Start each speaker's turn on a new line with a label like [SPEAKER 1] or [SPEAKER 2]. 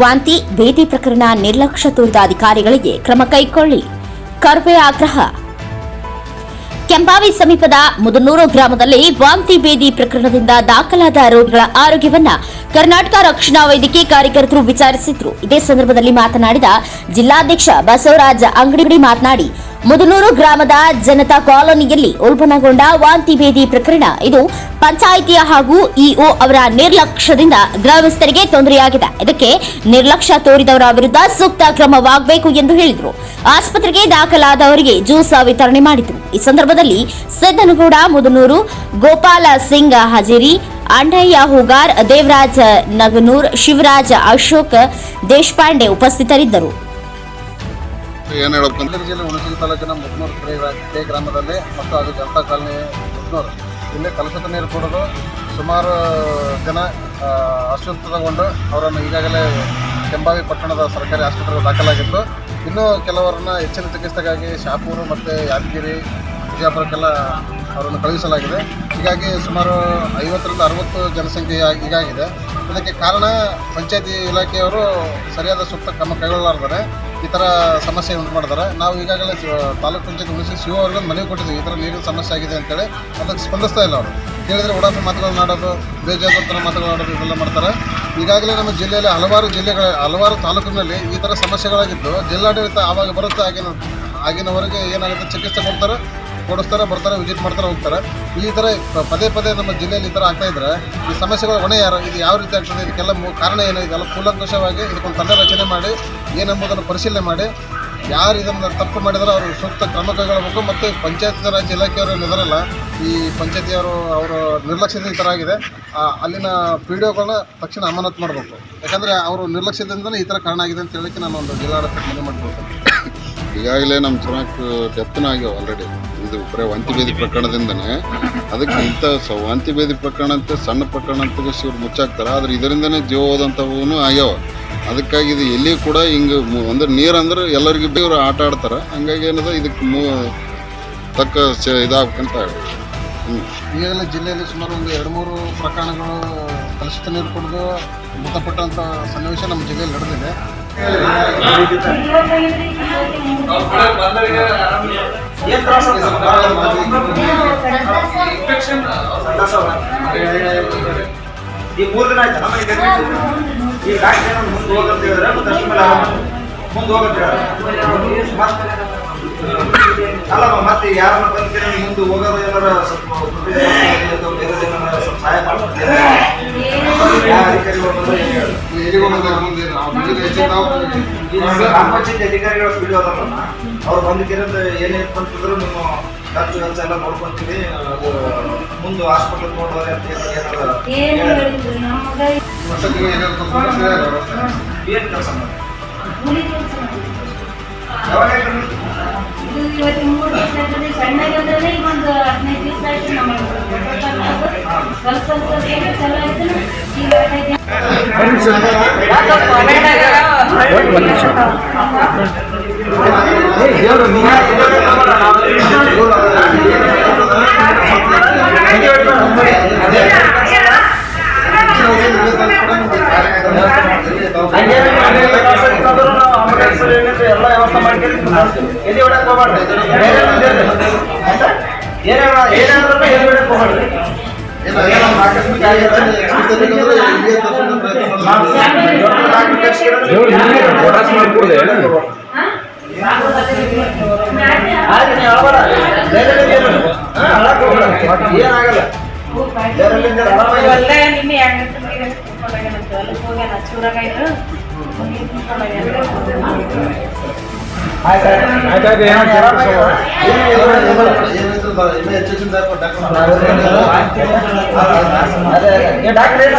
[SPEAKER 1] ವಾಂತಿ ಭೇದಿ ಪ್ರಕರಣ ನಿರ್ಲಕ್ಷ್ಯ ತೋರಿದ ಅಧಿಕಾರಿಗಳಿಗೆ ಕ್ರಮ ಕೈಗೊಳ್ಳಿ ಕರ್ವೆ ಆಗ್ರಹ. ಕೆಂಪಾವಿ ಸಮೀಪದ ಮುದನೂರು ಗ್ರಾಮದಲ್ಲಿ ವಾಂತಿ ಭೇದಿ ಪ್ರಕರಣದಿಂದ ದಾಖಲಾದ ರೋಗಿಗಳ ಆರೋಗ್ಯವನ್ನ ಕರ್ನಾಟಕ ರಕ್ಷಣಾ ವೈದ್ಯಕೀಯ ಕಾರ್ಯಕರ್ತರು ವಿಚಾರಿಸಿದ್ರು. ಇದೇ ಸಂದರ್ಭದಲ್ಲಿ ಮಾತನಾಡಿದ ಜಿಲ್ಲಾಧ್ಯಕ್ಷ ಬಸವರಾಜ ಅಂಗಡಿಗಡಿ ಮಾತನಾಡಿ ಮುದನೂರು ಗ್ರಾಮದ ಜನತಾ ಕಾಲೋನಿಯಲ್ಲಿ ಉಲ್ಬಣಗೊಂಡ ವಾಂತಿ ಭೇದಿ ಪ್ರಕರಣ. ಇದು ಪಂಚಾಯಿತಿಯ ಹಾಗೂ ಇಒ ಅವರ ನಿರ್ಲಕ್ಷ್ಯದಿಂದ ಗ್ರಾಮಸ್ಥರಿಗೆ ತೊಂದರೆಯಾಗಿದೆ. ಇದಕ್ಕೆ ನಿರ್ಲಕ್ಷ್ಯ ತೋರಿದವರ ವಿರುದ್ಧ ಸೂಕ್ತ ಕ್ರಮವಾಗಬೇಕು ಎಂದು ಹೇಳಿದರು. ಆಸ್ಪತ್ರೆಗೆ ದಾಖಲಾದವರಿಗೆ ಜ್ಯೂಸ್ ವಿತರಣೆ ಮಾಡಿದರು. ಈ ಸಂದರ್ಭದಲ್ಲಿ ಸಿದ್ದನಗೌಡ ಮುದನೂರು, ಗೋಪಾಲ ಸಿಂಗ್ ಹಜೇರಿ, ಅಂಡಯ್ಯ ಹೂಗಾರ್, ದೇವರಾಜ್ ನಗನೂರ್, ಶಿವರಾಜ್ ಅಶೋಕ್ ದೇಶಪಾಂಡೆ ಉಪಸ್ಥಿತರಿದ್ದರು.
[SPEAKER 2] ಏನ್ ಹೇಳ್ಬೇಕಂತ
[SPEAKER 3] ಮಂಡ್ಯ ಜಿಲ್ಲೆ ಹುಣಸಗಿ ತಾಲೂಕಿನ ಮುದ್ನೂರು ಕೆರೆ ಕೆ ಗ್ರಾಮದಲ್ಲಿ ಮತ್ತು ಅದು ಜನತಾ ಕಾಲನಿ ಮುದ್ನೂರು ಇಲ್ಲಿ ಕಲುಷಿತ ನೀರು ಕುಡಿದು ಸುಮಾರು ಜನ ಆ, ಅಸ್ವಸ್ಥಗೊಂಡು ಅವರನ್ನು ಈಗಾಗಲೇ ಕೆಂಬಾವಿ ಪಟ್ಟಣದ ಸರ್ಕಾರಿ ಆಸ್ಪತ್ರೆಗೆ ದಾಖಲಾಗಿತ್ತು. ಇನ್ನೂ ಕೆಲವರನ್ನ ಹೆಚ್ಚಿನ ಚಿಕಿತ್ಸೆಗಾಗಿ ಶಾಪೂರು ಮತ್ತು ಯಾದಗಿರಿ ವಿಜಯಪುರಕ್ಕೆಲ್ಲ ಅವರನ್ನು ಕಳುಹಿಸಲಾಗಿದೆ. ಹೀಗಾಗಿ ಸುಮಾರು ಐವತ್ತರಿಂದ ಅರವತ್ತು ಜನಸಂಖ್ಯೆ ಈಗಾಗಿದೆ ಇದಕ್ಕೆ ಕಾರಣ ಪಂಚಾಯತಿ ಇಲಾಖೆಯವರು ಸರಿಯಾದ ಸೂಕ್ತ ಕ್ರಮ ಕೈಗೊಳ್ಳಲಾರ್ದಾರೆ ಈ ಥರ ಸಮಸ್ಯೆ ಉಂಟು ಮಾಡಿದ್ದಾರೆ. ನಾವು ಈಗಾಗಲೇ ತಾಲೂಕು ಪಂಚಾಯತ್ ಉಳಿಸಿ ಸಿ ಅವ್ರಿಗೆ ಮನವಿ ಕೊಟ್ಟಿದ್ದೀವಿ. ಈ ಥರ ನೀರಿನ ಸಮಸ್ಯೆ ಆಗಿದೆ ಅಂತೇಳಿ. ಅದಕ್ಕೆ ಸ್ಪಂದಿಸ್ತಾ ಇಲ್ಲ ಅವರು. ಕೇಳಿದರೆ ಉಡಾಫಿ ಮಾತುಗಳನ್ನ ಆಡೋದು, ಬೇಜಾರು ಮಾತುಗಳು ಆಡೋದು ಇದೆಲ್ಲ ಮಾಡ್ತಾರೆ. ಈಗಾಗಲೇ ನಮ್ಮ ಜಿಲ್ಲೆಯಲ್ಲಿ ಹಲವಾರು ಜಿಲ್ಲೆಗಳ, ಹಲವಾರು ತಾಲೂಕಿನಲ್ಲಿ ಈ ಥರ ಸಮಸ್ಯೆಗಳಾಗಿದ್ದು ಜಿಲ್ಲಾಡಳಿತ ಆವಾಗ ಬರುತ್ತೆ ಆಗಿನ ಆಗಿನವರೆಗೆ ಏನಾಗುತ್ತೆ ಚಿಕಿತ್ಸೆ ಕೊಡ್ತಾರೆ. ಕೊಡಿಸ್ತಾರೆ, ಬರ್ತಾರೆ ವಿಸಿಟ್ ಮಾಡ್ತಾರೆ, ಹೋಗ್ತಾರೆ. ಈ ಥರ ಪದೇ ಪದೇ ನಮ್ಮ ಜಿಲ್ಲೆಯಲ್ಲಿ ಈ ಥರ ಆಗ್ತಾ ಇದ್ರೆ ಈ ಸಮಸ್ಯೆಗಳ ಹೊಣೆ ಯಾರು, ಇದು ಯಾವ ರೀತಿ ಆಗ್ತದೆ, ಇದಕ್ಕೆಲ್ಲ ಕಾರಣ ಏನು, ಇದೆಲ್ಲ ಕೂಲಂಕಷವಾಗಿ ಇದಕ್ಕೊಂದು ತಂಡ ರಚನೆ ಮಾಡಿ, ಏನೆಂಬುದನ್ನು ಪರಿಶೀಲನೆ ಮಾಡಿ, ಯಾರು ಇದನ್ನು ತಪ್ಪು ಮಾಡಿದ್ರೆ ಅವರು ಸೂಕ್ತ ಕ್ರಮ ಕೈಗೊಳ್ಳಬೇಕು. ಮತ್ತು ಪಂಚಾಯತ್ ರಾಜ್ ಇಲಾಖೆಯವರು ಏನಿದಾರಲ್ಲ ಈ ಪಂಚಾಯತಿಯವರು ಅವರು ನಿರ್ಲಕ್ಷ್ಯದಿಂದ ಈ ಥರ ಆಗಿದೆ ಅಲ್ಲಿನ ಪಿ ಡಿ ಒಗಳನ್ನ ತಕ್ಷಣ ಅಮಾನತು ಮಾಡಬೇಕು. ಯಾಕಂದರೆ ಅವರು ನಿರ್ಲಕ್ಷ್ಯದಿಂದಲೇ ಈ ಥರ ಕಾರಣ ಆಗಿದೆ ಅಂತ ಹೇಳಕ್ಕೆ ನಾನು ಒಂದು ಜಿಲ್ಲಾಡಳಿತ ಮನವಿ ಮಾಡಬೇಕು
[SPEAKER 2] ಈಗಾಗಲೇ ನಮ್ಮ ಚೆನ್ನಾಗಿ ಡೆಪ್ತನ ಆಗ್ಯಾವ ಆಲ್ರೆಡಿ ಇದು ಬರೀ ವಾಂತಿ ಭೇದಿ ಪ್ರಕರಣದಿಂದನೇ. ಅದಕ್ಕೆ ಇಂಥ ಸ ವಾಂತಿ ಭೇದಿ ಪ್ರಕರಣ ಅಂತ ಸಣ್ಣ ಪ್ರಕರಣ ಅಂತ ಇವ್ರು ಮುಚ್ಚಾಕ್ತಾರೆ. ಆದ್ರೆ ಇದರಿಂದನೇ ಜೀವ ಹೋದಂಥವೂ ಆಗ್ಯಾವ. ಅದಕ್ಕಾಗಿ ಇದು ಎಲ್ಲಿ ಕೂಡ ಹಿಂಗೆ ಅಂದ್ರೆ ನೀರು ಅಂದ್ರೆ ಎಲ್ಲರಿಗೂ ಇವ್ರು ಆಟ ಆಡ್ತಾರೆ. ಹಂಗಾಗಿ ಏನದ ಇದಕ್ಕೆ ಮೂ ತಕ್ಕ ಸ- ಹೇಳಿ.
[SPEAKER 3] ಈಗಾಗಲೇ ಜಿಲ್ಲೆಯಲ್ಲಿ ಸುಮಾರು ಒಂದು ಎರಡು ಮೂರು ಪ್ರಕರಣಗಳು ಕಲುಷಿತ ನೀರು ಕುಡಿದು ಮೃತಪಟ್ಟಂಥ ಸನ್ನಿವೇಶ ನಮ್ಮ ಜಿಲ್ಲೆಯಲ್ಲಿ ನಡೆದಿದೆ.
[SPEAKER 4] ಈ ಮೂರು ದಿನ ಆಯ್ತು? ನಮ್ಮ ಈ ಡಾಕ್ಟರ್ ಮುಂದೆ ಹೋಗಂತ ಹೇಳಿದ್ರೆ ಮುಂದೆ ಹೋಗಂತ ಅಲ್ಲಮ್ಮ ಮತ್ತೆ ಯಾರನ್ನ ಬಂದ್ರೆ ಮುಂದೆ ಹೋಗೋದು ಏನಾರ ಸ್ವಲ್ಪ ಬೇರೆ ಸ್ವಲ್ಪ ಸಹಾಯ ಮಾಡ್ತಾರೆ. ಗ್ರಾಮ ಪಂಚಾಯತ್ ಅಧಿಕಾರಿಗಳ ಅದಾರಲ್ಲ ಅವ್ರು ಬಂದಿದ್ದೀರಂದ್ರೆ ಏನೇನು ಅಂತಂದ್ರೆ ನಿಮ್ಮ ಖರ್ಚು ವೆಚ್ಚ ಎಲ್ಲ ನೋಡ್ಕೊಂತೀವಿ. ಅದು ಮುಂದೆ ಹಾಸ್ಪಿಟಲ್ ನೋಡೋರೆ ಅಂತ
[SPEAKER 5] ಏನು
[SPEAKER 4] ಕೆಲಸ ಮಾಡಿ. ಯಾವಾಗ
[SPEAKER 5] ಸಣ್ಣಗಂದ್ರೆ ಈಗ ಒಂದು ಹದಿನೈದು ದಿವಸ ಆಯ್ತು ನಮ್ಮ ಸ್ವಲ್ಪ ಸ್ವಲ್ಪ ಚಲೋ ಆಯ್ತು ಈಗ ದಿನ
[SPEAKER 4] ಎಲ್ಲ ವ್ಯವಸ್ಥೆ ಮಾಡ್ಕೊಂಡು ಎಲ್ಲಿ ಹೊಡಕ್ ಹೋಗ್ಬಾರ್ದು ಏನಾದ್ರು ಎಲ್ಲಿ ಹೊಡಕ್ ಹೋಗ್ಬಾರ್ದು. ಏನಾಗಲ್ಲ ಆರಾಮಾಗಿ
[SPEAKER 3] ಡಾಕ್ಟರ್